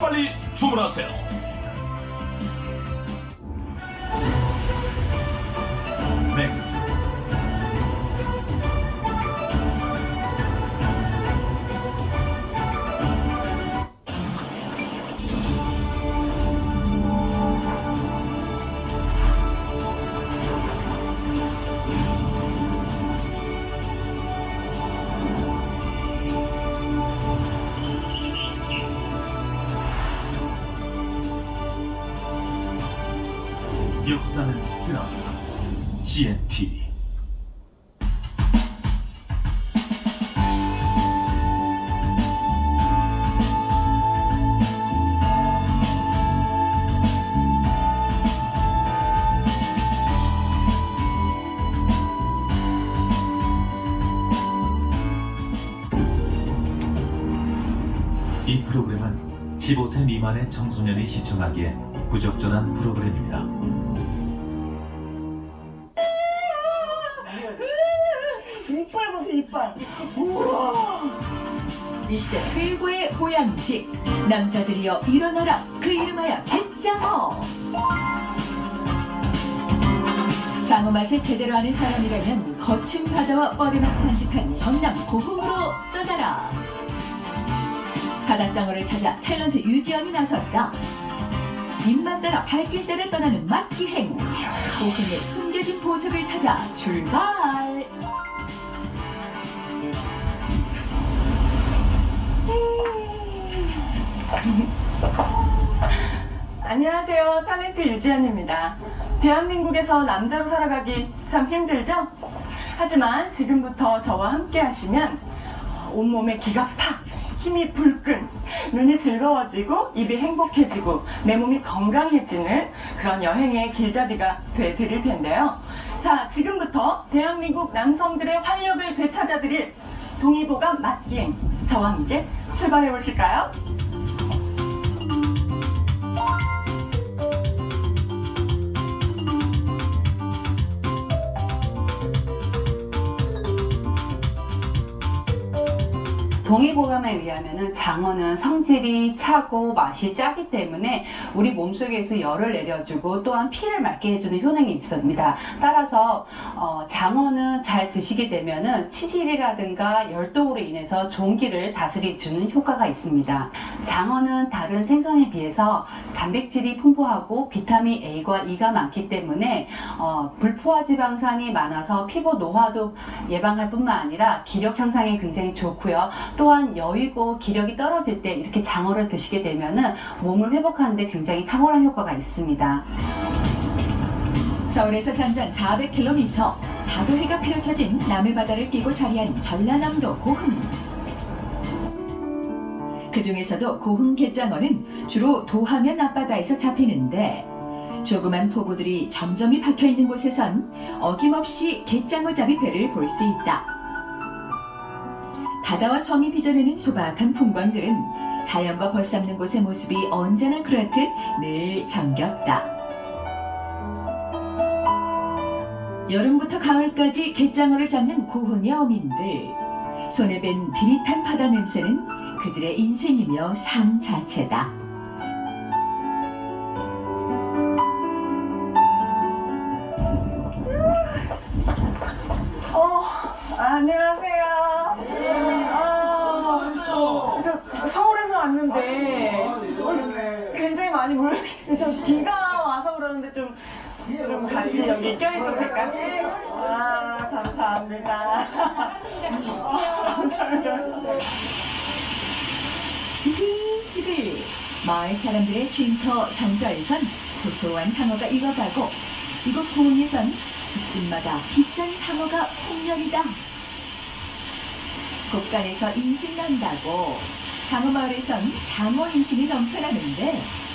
빨리 주문하세요. 넥스 이 프로그램은 15세 미만의 청소년이 시청하기에 부적절한 프로그램입니다. 이빨 보세요 이빨. 이 시대 최고의 보양식. 남자들이여 일어나라. 그 이름하여 갯장어. 장어 맛을 제대로 아는 사람이라면 거친 바다와 뻘에만 간직한 전남 고흥으로 떠나라 바닷장어를 찾아 탤런트 유지연이 나섰다. 입맛 따라 발길대로 떠나는 맛기행 고흥의 숨겨진 보석을 찾아 출발! 안녕하세요. 탤런트 유지연입니다. 대한민국에서 남자로 살아가기 참 힘들죠? 하지만 지금부터 저와 함께 하시면 온몸에 기가 팍 힘이 불끈 눈이 즐거워지고 입이 행복해지고 내 몸이 건강해지는 그런 여행의 길잡이가 돼 드릴 텐데요 자 지금부터 대한민국 남성들의 활력을 되찾아드릴 동의보감 맛기행 저와 함께 출발해 보실까요? 동의보감에 의하면은 장어는 성질이 차고 맛이 짜기 때문에 우리 몸속에서 열을 내려주고 또한 피를 맑게 해주는 효능이 있습니다. 따라서 어, 장어는 잘 드시게 되면은 치질이라든가 열독으로 인해서 종기를 다스려주는 효과가 있습니다. 장어는 다른 생선에 비해서 단백질이 풍부하고 비타민 A과 E가 많기 때문에 어, 불포화 지방산이 많아서 피부 노화도 예방할 뿐만 아니라 기력 향상에 굉장히 좋고요. 또한 여유고 기력이 떨어질 때 이렇게 장어를 드시게 되면은 몸을 회복하는데 굉장히 탁월한 효과가 있습니다. 서울에서 전전 400km 다도해가 펼쳐진 남해 바다를 끼고 자리한 전라남도 고흥 그 중에서도 고흥 갯장어는 주로 도하면 앞바다에서 잡히는데 조그만 포구들이 점점이 박혀 있는 곳에선 어김없이 갯장어 잡이 배를 볼 수 있다 바다와 섬이 빚어내는 소박한 풍광들은 자연과 벌삼는 곳의 모습이 언제나 그렇듯 늘 정겹다. 여름부터 가을까지 갯장어를 잡는 고흥의 어민들. 손에 밴 비릿한 바다 냄새는 그들의 인생이며 삶 자체다 저 비가 와서 그러는데 좀, 좀 같이 여기 껴있어도 될까요? 아, 감사합니다. 아, 감사합니다. 지글지글 마을 사람들의 쉼터 정자에선 고소한 장어가 익어가고 이곳 고흥에선 집집마다 비싼 장어가 풍년이다 곳간에서 인심 난다고 장어 마을에선 장어 인심이 넘쳐나는데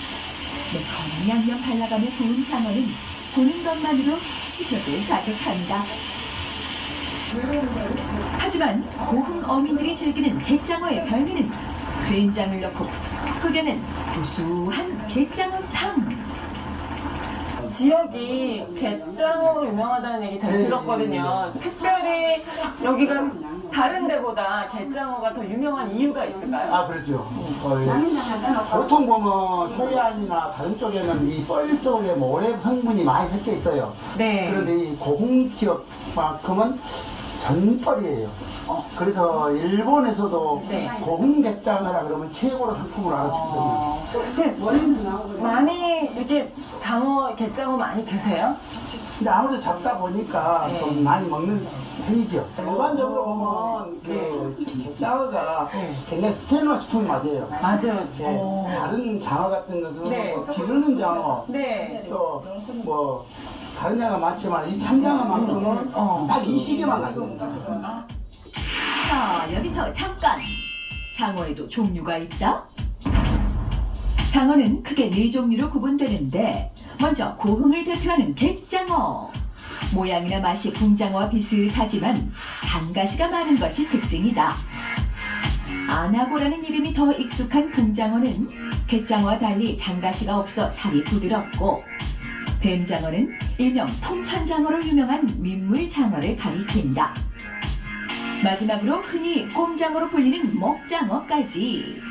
매콤한 양념 발라가며 구운 장어는 보는 것만으로 식욕을 자극한다. 하지만 고흥 어민들이 즐기는 갯장어의 별미는 된장을 넣고 푹 끓여낸 고소한 갯장어탕 지역이 갯장어로 유명하다는 얘기 잘 네, 들었거든요. 특별히 여기가 다른 데보다 갯장어가 더 유명한 이유가 있을까요? 아 그렇죠. 어, 예. 보통 보면 서해안이나 다른 쪽에는 이 뻘 속에 모래 성분이 많이 섞여 있어요. 네. 그런데 이 고흥 지역만큼은 전벌이에요. 그래서 일본에서도 네. 고흥 갯장어라 그러면 최고로 상품으로 알아주거든요. 어, 근데 많이 이렇게 장어, 갯장어 많이 드세요? 근데 아무래도 잡다 보니까 네. 좀 많이 먹는 편이죠. 일반적으로 보면 그 갯장어가 굉장히 스테인러 식품이 맞아요. 맞아요. 예, 어. 다른 장어 같은 것은 네. 뭐 기르는 장어 네. 또 뭐 다른 장어 많지만 이 참장어만큼은 어. 딱이 시기만 가져옵니다. 자, 여기서 잠깐! 장어에도 종류가 있다? 장어는 크게 네 종류로 구분되는데 먼저 고흥을 대표하는 갯장어 모양이나 맛이 붕장어와 비슷하지만 장가시가 많은 것이 특징이다 아나고라는 이름이 더 익숙한 붕장어는 갯장어와 달리 장가시가 없어 살이 부드럽고 뱀장어는 일명 풍천장어로 유명한 민물장어를 가리킨다 마지막으로 흔히 꼼장어로 불리는 먹장어까지.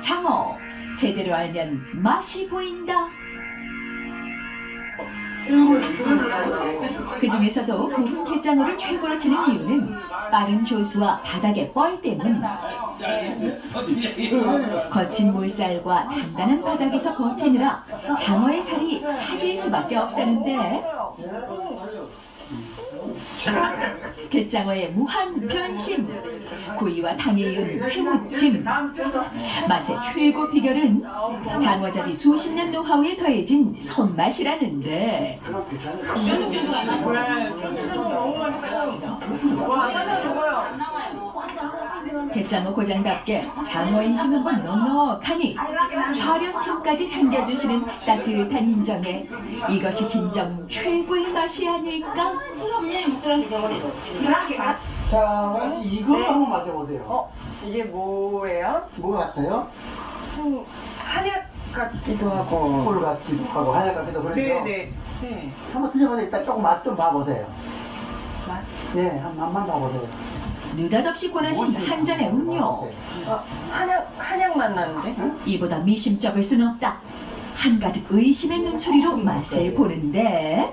장어 제대로 알면 맛이 보인다. 그 중에서도 고흥 갯장어를 최고로 치는 이유는 빠른 조수와 바닥의 뻘 때문. 거친 물살과 단단한 바닥에서 버티느라 장어의 살이 차질 수밖에 없다는데 갯장어의 무한 변심 구이와 당에 이은 회무침. 맛의 최고 비결은 장어잡이 수십 년 노하우에 더해진 손맛이라는데. 갯장 어 고장답게 장어 인심 한번 넉넉하니 촬영팀까지 챙겨주시는 따뜻한 인정에 이것이 진정 최고의 맛이 아닐까? 자, 마치 이거 한번 맞아보세요. 어, 이게 뭐예요? 뭐 같아요? 음, 한약 같기도 하고. 꿀 같기도 하고 한약 같기도 그러죠. 네네. 네. 한번 드셔보세요. 일단 조금 맛 좀 봐보세요. 맛? 예, 한 맛만 봐보세요. 느닷없이 권하신 한 잔의 음료 어, 한약, 한약 맛 나는데? 이보다 미심쩍을 순 없다 한가득 의심의 눈초리로 맛을 보는데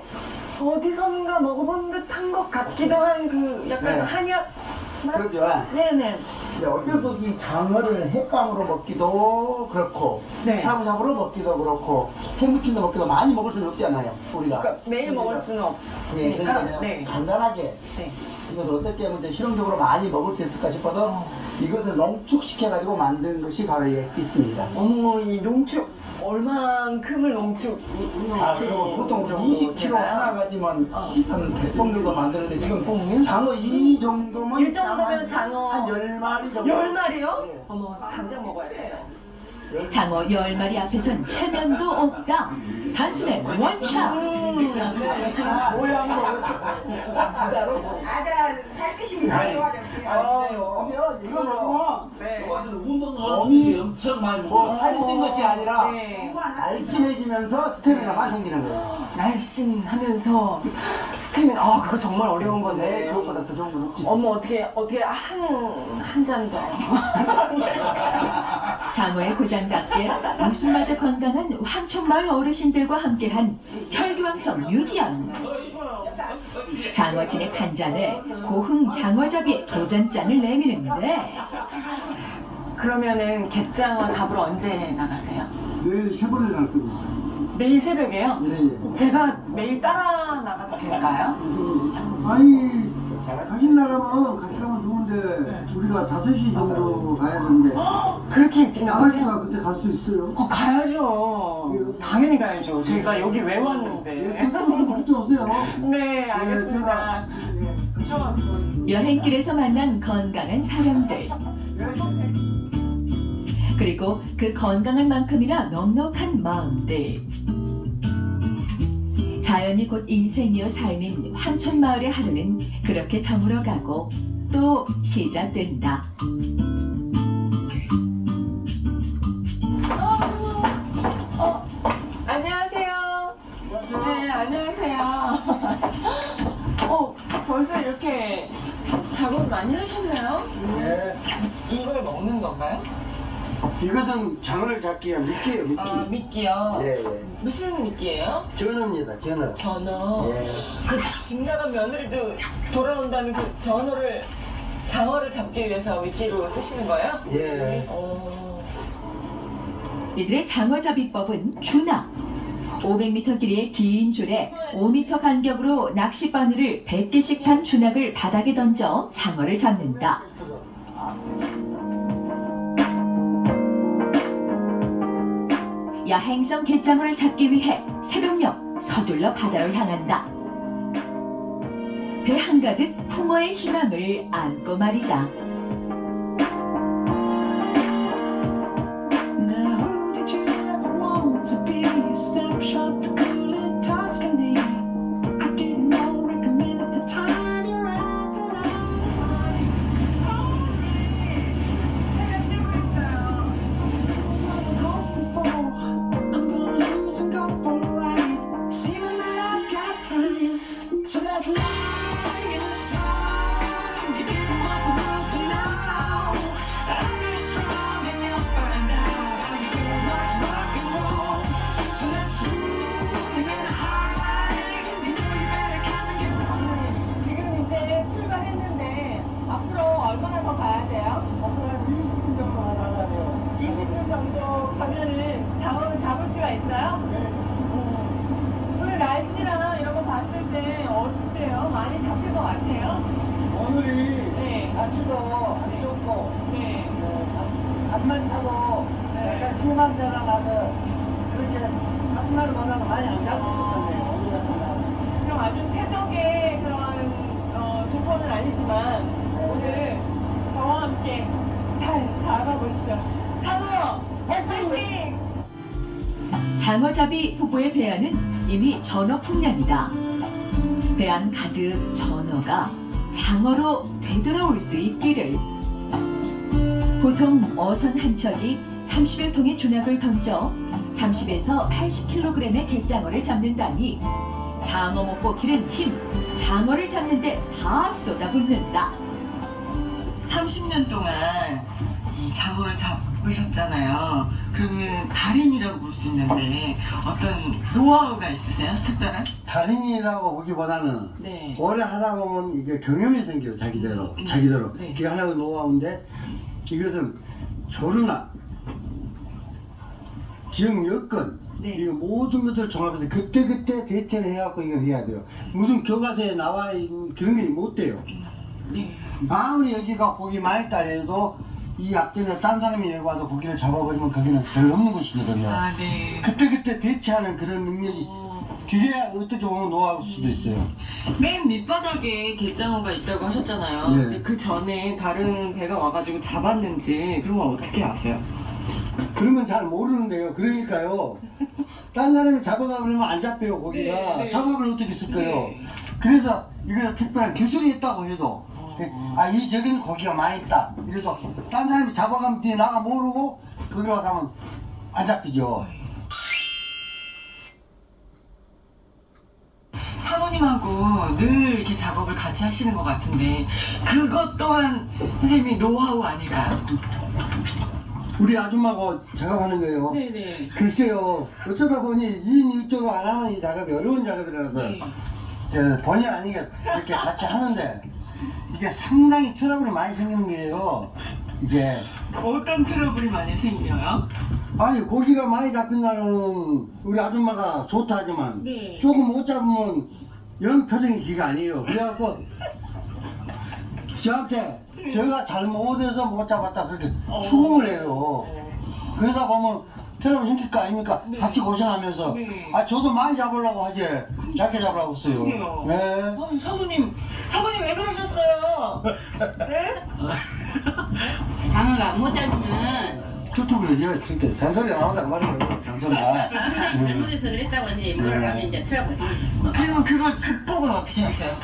어디선가 먹어본 듯한 것 같기도 한 그 약간 네. 한약 맛? 그러죠. 네네. 어쩔 수 없이 장어를 횟감으로 먹기도 그렇고 네. 샤브샤브로 먹기도 그렇고 해무침도 먹기도 많이 먹을 수는 없잖아요 우리가 그러니까 매일 먹을 수는 예, 없으니까. 그러니까 네. 간단하게 네. 이것을 어떻게 하면 이제 실용적으로 많이 먹을 수 있을까 싶어서 이것을 농축시켜가지고 만든 것이 바로 예, 있습니다 어머, 이 농축 얼만큼을 농축 아, 그리고 보통 20kg 하나 가지만 한 100봉 정도 만드는데 지금 뽕이요? 장어 이 정도면 이 정도면 장어 한 10마리 정도. 열 마리요? 예. 어머, 당장 먹어야 돼요. 장어 열마리 앞에선 체면도 없다. 단순해 원샷 모양으로 진짜로 아, 근데요. 이거 먹으면 네. 몸이 엄청 많이 뭐 살이 찐 것이 아니라 네. 날씬해지면서 스태미나만 생기는 거예요. 날씬하면서 스태미나, 아, 그거 정말 어려운 네, 건데. 그것보다 더 좋은 건 없지. 어머, 어떻게, 어떻게 한, 한 잔 더. 장어의 고장답게 웃음마저 건강한 황촌마을 어르신들과 함께한 혈기왕성 유지연 장어 진액 한 잔에 고흥 장어잡이의 도전장을 내미는데 그러면은 갯장어 잡으러 언제 나가세요? 내일 세 번에 갈 겁니다 매일 새벽에요? 예, 제가 매일 따라 나가도 될까요? 아니 같이 나가면 같이 가면 좋은데 우리가 5시 정도 가야 되는데 그렇게 일찍 나가세요? 아가씨가 그때 갈 수 있어요? 어, 가야죠. 당연히 가야죠. 저희가 여기 왜 예, 왔는데. 그쪽으로 그때 오세요 네, 알겠습니다. 여행길에서 만난 건강한 사람들 그리고 그 건강한 만큼이나 넉넉한 마음들 자연이 곧 인생이요 삶인 황천마을의 하루는 그렇게 저물어가고 또 시작된다. 어, 어, 안녕하세요. 네, 안녕하세요. 어, 벌써 이렇게 작업 많이 하셨나요? 네. 이걸 먹는 건가요? 것은 장어를 잡기 위한 미끼예요, 미끼. 아 미끼요. 예, 예. 무슨 미끼예요? 전어입니다, 전어. 전어. 예. 그 집 나간 며느리도 돌아온다는 그 전어를 장어를 잡기 위해서 미끼로 쓰시는 거예요? 예. 어. 이들의 장어잡이법은 주낙. 500m 길이의 긴 줄에 5m 간격으로 낚시 바늘을 100개씩 단 주낙을 바닥에 던져 장어를 잡는다. 야행성 갯장어를 잡기 위해 새벽녘 서둘러 바다로 향한다. 배 한가득 풍어의 희망을 안고 말이다. 날씨도 안 좋고, 네. 네, 앞만 타도 약간 심한 데나 나서 그렇게 한 마리보다는 많이 안수 있었네요, 오늘 같은 날은. 그럼 아주 최적의 그런 어, 조건은 아니지만 오늘 저와 함께 잘 잡아보시죠. 장어 화이팅! 장어잡이 부부의 배안은 이미 전어 풍년이다. 배안 가득 전어가 장어로 되돌아올 수 있기를. 보통 어선 한 척이 30여 통의 주낙을 던져 30에서 80kg의 갯장어를 잡는다니 장어 먹고 기른 힘, 장어를 잡는데 다 쏟아붓는다. 30년 동안 이 장어를 잡 으셨잖아요. 그러면 달인이라고 볼 수 있는데 어떤 노하우가 있으세요? 특별한? 달인이라고 보기보다는 네. 오래 하다 보면 이게 경험이 생겨요 자기대로 자기대로 네. 그게 하나의 노하우인데 이것은 조류나 지역 여건 네. 이 모든 것을 종합해서 그때그때 대처를 해갖고 이걸 해야 돼요 무슨 교과서에 나와 있는 그런 게 못 돼요 네. 아무리 여기가 고기 많이 해도 이 앞전에 딴 사람이 여기 와서 고기를 잡아버리면 거기는 별 없는 곳이거든요 아, 네. 그때그때 대처하는 그런 능력이 어, 그게 어떻게 보면 노하우일 수도 있어요 맨 밑바닥에 갯장어가 있다고 하셨잖아요. 네. 근데 그 전에 다른 배가 와가지고 잡았는지 그런 건 어떻게 아세요? 그런 건 잘 모르는데요. 그러니까요. 딴 사람이 잡아가 버리면 안 잡혀요, 고기가. 네, 네. 잡아버리면 어떻게 쓸까요? 네. 그래서 이거 특별한 기술이 있다고 해도, 아, 이 저기는 고기가 많이 있다. 이래도 딴 사람이 잡아가면 뒤에 나가 모르고 거기로 가서 하면 안 잡히죠. 사모님하고 늘 이렇게 작업을 같이 하시는 것 같은데 그것 또한 선생님이 노하우 아닐까요? 우리 아줌마하고 작업하는 거예요. 네네. 글쎄요. 어쩌다 보니 2인 1조로 안 하면 이 작업이 어려운 작업이라서 네. 저 본의 아니게 이렇게 같이 하는데 이게 상당히 트러블이 많이 생기는 거예요. 이게 어떤 트러블이 많이 생겨요? 아니 고기가 많이 잡힌 날은 우리 아줌마가 좋다 하지만 네. 조금 못 잡으면 영 표정이 기가 아니에요. 그래갖고 저한테 제가 잘못해서 못 잡았다 그렇게 어. 추궁을 해요. 그러다 보면 트러블 생길 거 아닙니까? 네. 같이 고생하면서 네. 아 저도 많이 잡으려고 하지 작게 잡으려고 했어요. 그래요? 네. 아, 사모님, 사모님 왜 그러셨어요? 네? 장어가 못 잡으면 유튜브를 이제 진짜 잔소리가 나온단 말이에요. 잔소리가. 음. 잘못해서 그랬다고 이제 뭐를 하면 이제 트러블 생기죠. 그리고 그걸 극복은 어떻게 하세요?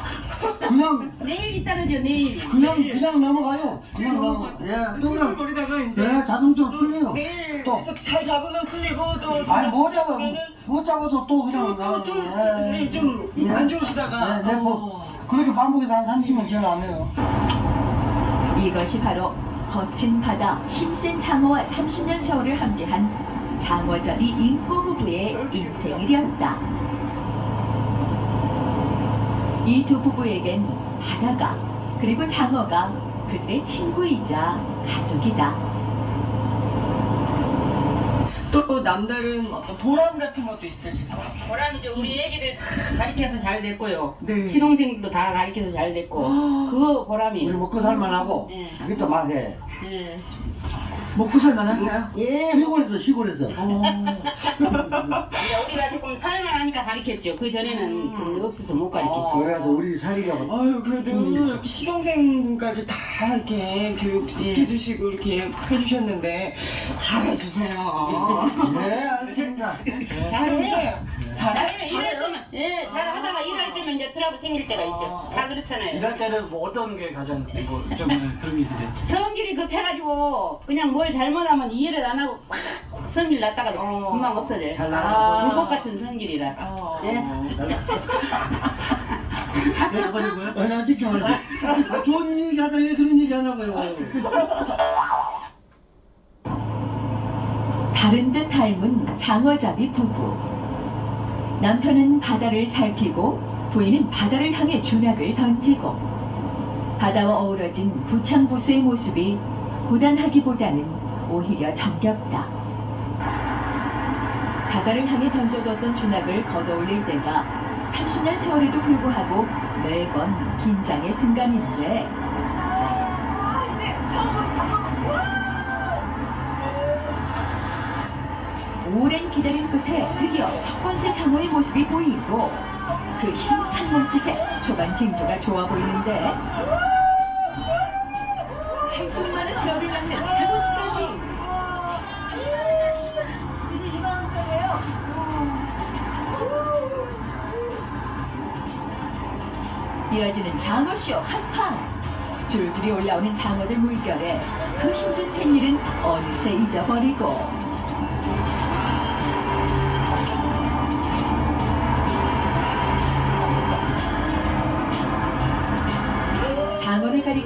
그냥 내일이 떨어져 내일. 그냥 그냥 넘어가요. 그냥 넘어. 예, 또 그냥 버리다가 이제 네, 자동적으로 풀려요. 내일 또. 계속 잘 잡으면 풀리고 또 아니 못 잡아 못 잡아도 또 그냥 또, 또, 또, 예, 좀안 좋으시다가 네, 네, 뭐 어. 그렇게 반복해서 한 30년 지나 안 해요. 이것이 바로 거친 바다, 힘센 장어와 30년 세월을 함께한 장어잡이 인꼬 부부의 인생이었다. 이 두 부부에겐 바다가 그리고 장어가 그들의 친구이자 가족이다. 또 남다른 어떤 보람 같은 것도 있으실까요? 보람이죠. 우리 애기들 다 가르쳐서 잘 됐고요. 네. 시동생들도 다 가르쳐서 잘 됐고. 아. 그거 보람이. 우리 먹고 살만하고 예. 그게 또 말해 예. 먹고 살만하세요? 예. 시골에서 시골에서 어. 이제 우리가 조금 살만 하니까 가르쳤죠. 그 전에는 좀 없어서 못 가르쳤죠. 그래서 우리 살이가 아유 그래도 이렇게 시동생분까지 다 이렇게 교육 시켜주시고 이렇게 해주셨는데 잘해주세요. 예 알겠습니다 잘해. 잘해. 일할 때면 예, 잘 하다가 일할 때면 이제 트러블 생길 때가 있죠. 다 그렇잖아요. 일할 때는 뭐 어떤 게 가장 뭐좀 그런 게 있으세요? 성질이 급해가지고 그냥 뭘 잘못하면 이해를 안 하고 팍 성질 났다가 어. 금방 없어져요. 잘 아. 나가고 불꽃 같은 성질이라. 어. 예. 네, 아버님은 아니 아직도 말고 아, 좋은 얘기 하다 왜 그런 얘기 하냐고요 다른 듯 닮은 장어잡이 부부. 남편은 바다를 살피고 부인은 바다를 향해 준학을 던지고 바다와 어우러진 부창부수의 모습이 고단하기보다는 오히려 정겹다. 바다를 향해 던져뒀던 준학을 걷어올릴 때가 30년 세월에도 불구하고 매번 긴장의 순간인데 오랜 기다림 끝에 드디어 첫 번째 장어의 모습이 보이고 그 힘찬 몸짓에 초반 징조가 좋아 보이는데 활동만은 별을 낳는 이만큼이에요. 이어지는 장어쇼 한판 줄줄이 올라오는 장어들 물결에 그 힘든 팬일은 어느새 잊어버리고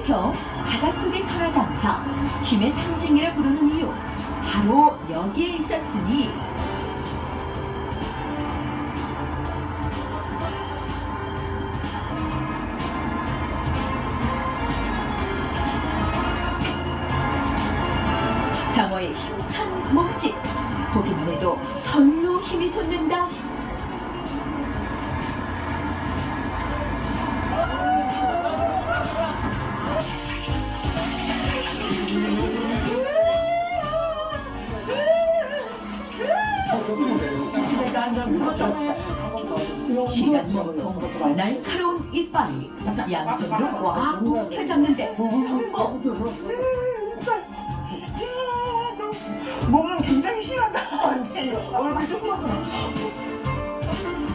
가리켜 바닷속의 천하장사 힘의 상징이라 부르는 이유 바로 여기에 있었으니 양손으로 꽉 펴잡는데 성공 몸은 굉장히 심하다. 얼굴 조금만.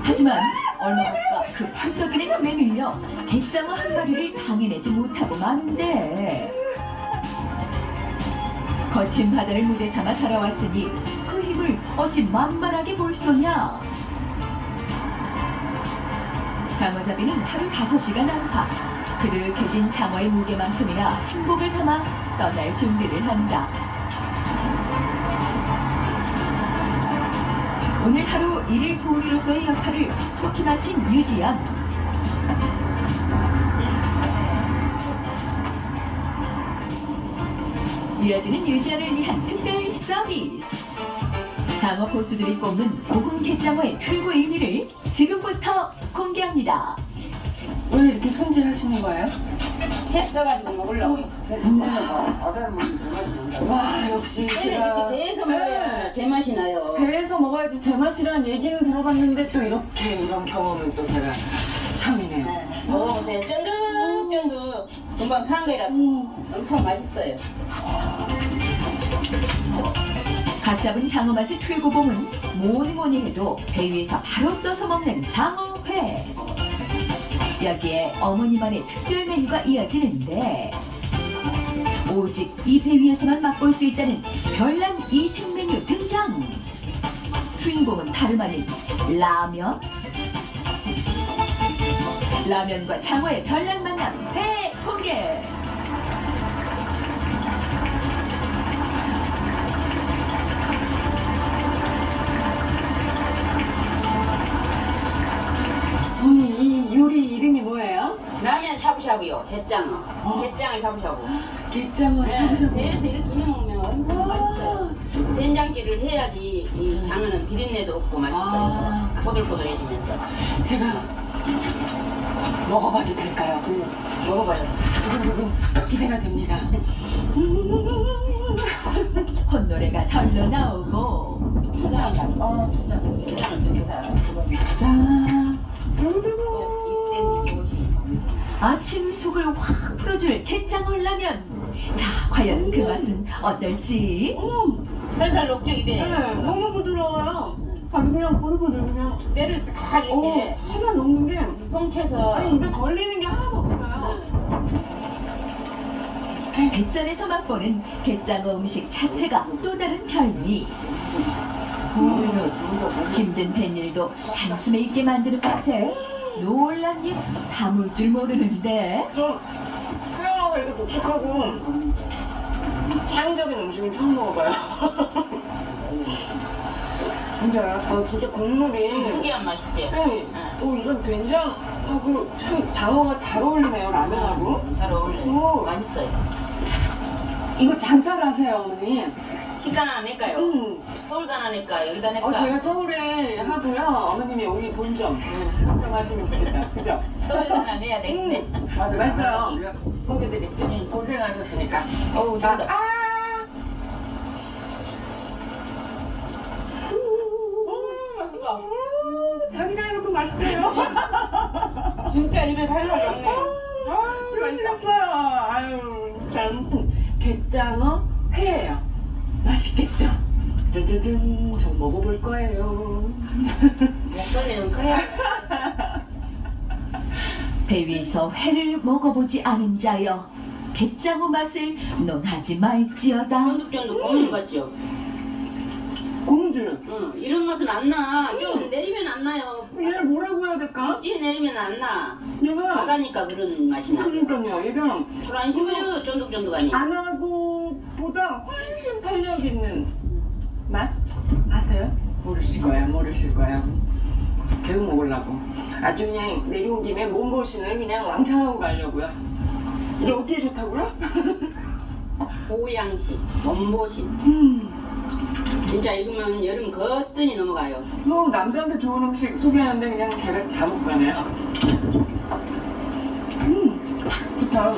하지만 얼마 못가그 펄떡이는 힘에 밀려 갯장어 한 마리를 당해내지 못하고 마는데 거친 바다를 무대 삼아 살아왔으니 그 힘을 어찌 만만하게 볼 소냐 장어잡이는 하루 다섯 시간 안팎 그득해진 장어의 무게만큼이나 행복을 담아 떠날 준비를 한다 오늘 하루 일일 도우미로서의 역할을 톡톡히 마친 유지연. 이어지는 유지연을 위한 특별 서비스. 장어 고수들이 꼽는 고흥 갯장어의 최고 일미를 지금부터 공개합니다. 왜 이렇게 손질하시는 거예요? 했어가지고 먹으려고. 바다를 먹는 와 역시 제가 배에서 먹어야 제맛이 나요. 배에서 먹어야지 제맛이라는 얘기는 들어봤는데 또 이렇게 이런 경험은 또 제가 처음이네요. 먹어보세요. 쫀득쫀득. 금방 산 거라 엄청 맛있어요. 갓 잡은 장어 맛의 최고봉은 뭐니 뭐니 해도 배 위에서 바로 떠서 먹는 장어회. 여기에 어머니만의 특별 메뉴가 이어지는데 오직 이 배 위에서만 맛볼 수 있다는 별난 이 생메뉴 등장. 주인공은 다름 아닌 라면. 라면과 장어의 별난 만남 배 공개. 샤브샤브요. 게장어. 게장을 샤브샤브. 게장어 네, 샤브샤브. 배에서 이렇게 해 먹으면 엄청 맛있어요. 된장찌를 해야지 이 장어는 비린내도 없고 맛있어요. 아. 보들보들해지면서. 제가 먹어봐도 될까요? 먹어봐요. 두근두근 기대가 됩니다. 콧노래가 절로 나오고 초장. 어, 초장. 게장은 진짜. 자, 두근두근. 아침 속을 확 풀어줄 게장어 라면. 자, 과연 그 맛은 어떨지? 살살 녹죠 입에. 네, 너무 부드러워요. 아주 그냥 보들보들 그냥. 뼈를 싹 오, 이렇게 살살 녹는 게 송채서. 아니 입에 걸리는 게 하나도 없어요. 뱃전에서 맛보는 게장어 음식 자체가 또 다른 별미. 힘든 뱃일도 단숨에 있게 만드는 맛에 놀란 입 다물 줄 모르는데 저 태어나서 이렇게 독특하고 창의적인 음식은 처음 먹어봐요. 진짜요? 어, 진짜 국물이. 특이한 맛이지. 네. 오, 이건 된장하고 참 장어가 잘 어울리네요, 라면하고. 잘 어울려요. 오. 맛있어요. 이거 장사를 하세요, 어머니. 시간 안 낼까요? 음. 서울도 안 낼까? 여기다 낼까? 어, 제가 서울에 하고요. 어머님이 여기 본점 걱정하시면 좋겠다. 그죠? 서울도 하나 내야 되겠네. 맞아요. 먹여드릴게요. 고생하셨으니까. 어우, 자, 잘다. 아! 음, 맛있다. 음, 자기가 이렇게 맛있대요. 진짜 입에 살살 녹네. 아, 맛있겠어요. 아유, 참. 게장어 회예요. 맛있겠죠? 짜자잔, 저 먹어볼 거예요. 목소리는 커야. 배 위에서 회를 먹어보지 않은 자여 게장어 맛을 논하지 말지어다. 쫀득쫀득 고문 같죠? 고무줄. 응, 이런 맛은 안 나. 좀 내리면 안 나요. 얘 뭐라고 해야 될까? 입지 내리면 안 나. 얘가 바다니까 그런 맛이 나. 그러니까요. 얘가 술안 씹어요, 쫀득쫀득하니. 안 하고 보다 훨씬 탄력 있는 맛 아세요? 모르실 거야, 모르실 거야. 계속 먹으려고. 아주 그냥 내려온 김에 몸보신을 그냥 왕창 하고 가려고요. 이게 어디에 좋다고요? 보양식, 몸보신. 음, 진짜 익으면 여름 거뜬히 넘어가요. 뭐 남자한테 좋은 음식 소개하는데 그냥 걔를 다 먹고 가네요. 음, 좋다.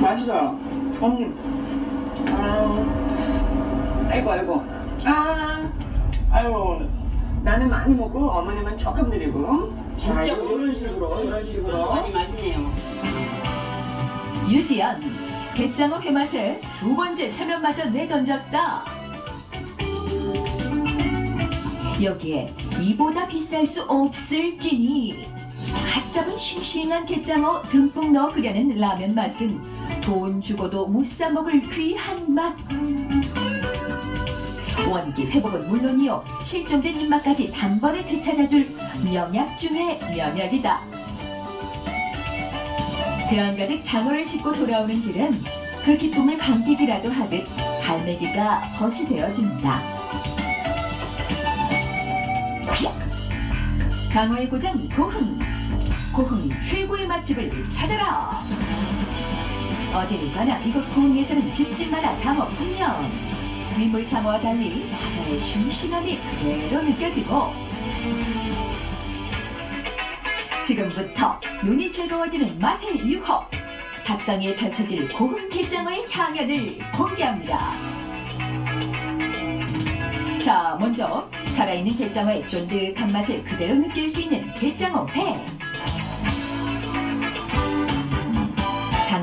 맛있어요. 언니. 아, 아이고, 아이고. 아, 아유. 나는 많이 먹고 어머님은 조금 드리고. 진짜 아, 이런 식으로, 이런 식으로. 많이 맛있네요. 유지연 게장어 회맛에 두 번째 체면마저 내던졌다. 여기에 이보다 비쌀 수 없을지니 갓 잡은 싱싱한 게장어 듬뿍 넣어 끓여낸 라면 맛은 돈 주고도 못 사 먹을 귀한 맛. 원기 회복은 물론이요 실종된 입맛까지 단번에 되찾아줄 명약 중의 명약이다. 배안 가득 장어를 싣고 돌아오는 길은 그 기쁨을 감기기라도 하듯 갈매기가 벗이 되어준다. 장어의 고장 고흥. 고흥 최고의 맛집을 찾아라. 어디를 가나 이곳 고흥에서는 집집마다 장어 풍년. 민물 장어와 달리 바다의 싱싱함이 그대로 느껴지고. 지금부터 눈이 즐거워지는 맛의 유혹. 밥상에 펼쳐질 고흥 게장어의 향연을 공개합니다. 자 먼저 살아있는 게장어의 쫀득한 맛을 그대로 느낄 수 있는 게장어 회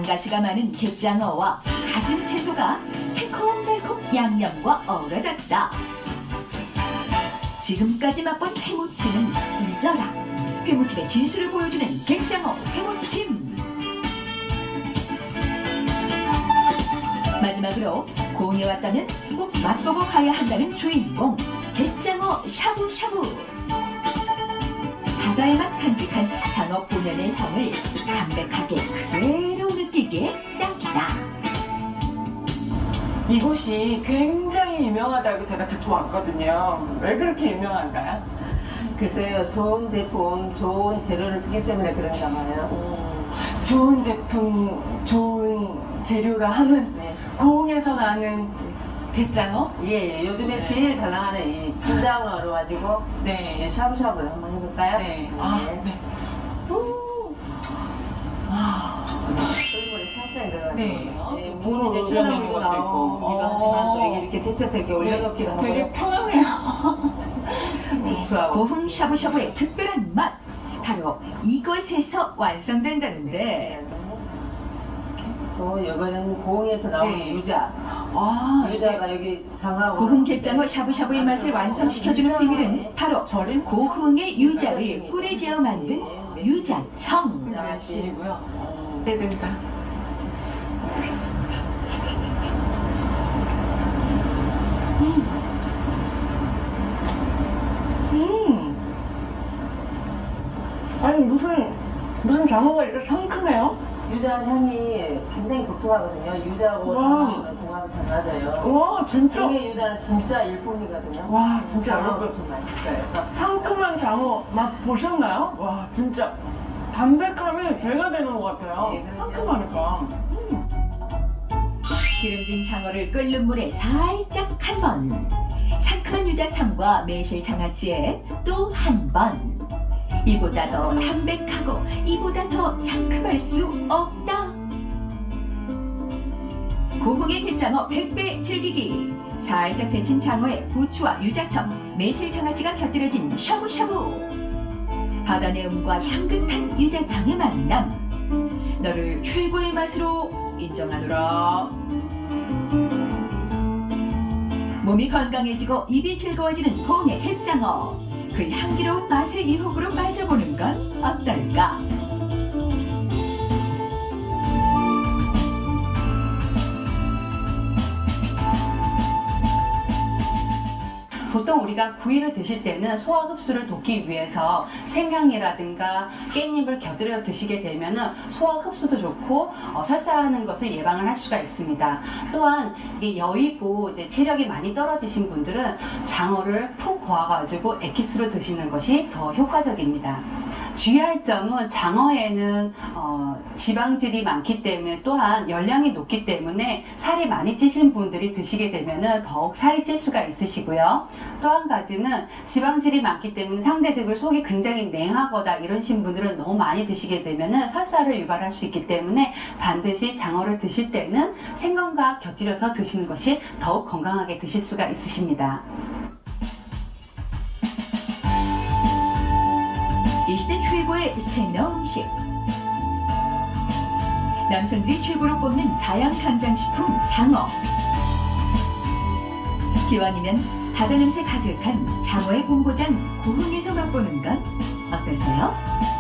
가시가 많은 게장어와 가진 채소가 새콤달콤 양념과 어우러졌다. 지금까지 맛본 회무침은 잊어라 회무침의 진수를 보여주는 게장어 회무침. 마지막으로 공에 왔다면 꼭 맛보고 가야 한다는 주인공 게장어 샤브샤브. 바다의 맛 간직한 장어 본연의 향을 담백하게 그대로 느끼게 딱이다 이곳이 굉장히 유명하다고 제가 듣고 왔거든요. 왜 그렇게 유명한가요? 글쎄요, 좋은 제품, 좋은 재료를 쓰기 때문에 그런가 봐요. 좋은 제품, 좋은 재료라 함은 고흥에서 나는 대장어? 예, 예. 요즘에 네. 제일 잘 나가는 이 천장어로 가지고 네. 예, 샤브샤브를 한번 해볼까요? 네. 아, 네. 오. 아, 살짝 들어가요. 네. 예, 어, 물은 이제 물도 것도 있고. 나오기도 하지만 또 이게 이렇게 데쳐서 이렇게 올려놓기도 하고 되게 편하네요. 부추하고 고흥 샤브샤브의 특별한 맛 바로 이곳에서 완성된다는데 또 이거는 고흥에서 나오는 네. 유자. 아, 유자가 여기 장하고 고흥 게장어 샤브샤브의 맛을 완성시켜주는 비밀은 바로 절임 고흥의 유자를 꿀에 재어 만든 유자청 매실이고요. 기대된다. 음. 아니 무슨 무슨 장어가 이렇게 상큼해요? 유자 향이 굉장히 독특하거든요. 유자하고 와. 장하고는 궁합이 잘 맞아요. 와 진짜 동해 유자는 진짜 일품이거든요. 와 진짜 여러분 좀 맛있어요. 상큼한 장어 맛 보셨나요? 와 진짜 담백함이 배가 되는 것 같아요. 네. 상큼하니까. 기름진 장어를 끓는 물에 살짝 한 번, 상큼한 유자청과 매실 장아찌에 또 한 번. 이보다 더 담백하고 이보다 더 상큼할 수 없다. 고흥의 게장어 100배 즐기기. 살짝 데친 장어에 부추와 유자청, 매실 장아찌가 곁들여진 샤브샤브. 바다 내음과 향긋한 유자청의 만남. 너를 최고의 맛으로 인정하노라. 몸이 건강해지고 입이 즐거워지는 고흥의 햇장어. 그 향기로운 맛의 유혹으로 빠져보는 건 어떨까? 보통 우리가 구이를 드실 때는 소화 흡수를 돕기 위해서 생강이라든가 깻잎을 곁들여 드시게 되면은 소화 흡수도 좋고 어, 설사하는 것을 예방을 할 수가 있습니다. 또한 이게 여의고 이제 체력이 많이 떨어지신 분들은 장어를 푹 고아가지고 에키스로 드시는 것이 더 효과적입니다. 주의할 점은 장어에는 어, 지방질이 많기 때문에 또한 열량이 높기 때문에 살이 많이 찌신 분들이 드시게 되면은 더욱 살이 찔 수가 있으시고요. 또 한 가지는 지방질이 많기 때문에 상대적으로 속이 굉장히 냉하거나 이러신 분들은 너무 많이 드시게 되면은 설사를 유발할 수 있기 때문에 반드시 장어를 드실 때는 생강과 곁들여서 드시는 것이 더욱 건강하게 드실 수가 있으십니다. 이 시대 최고의 스테미너 음식. 남성들이 최고로 꼽는 자양 강장식품 장어. 기왕이면 바다 냄새 가득한 장어의 본고장 고흥에서 맛보는 건 어떠세요?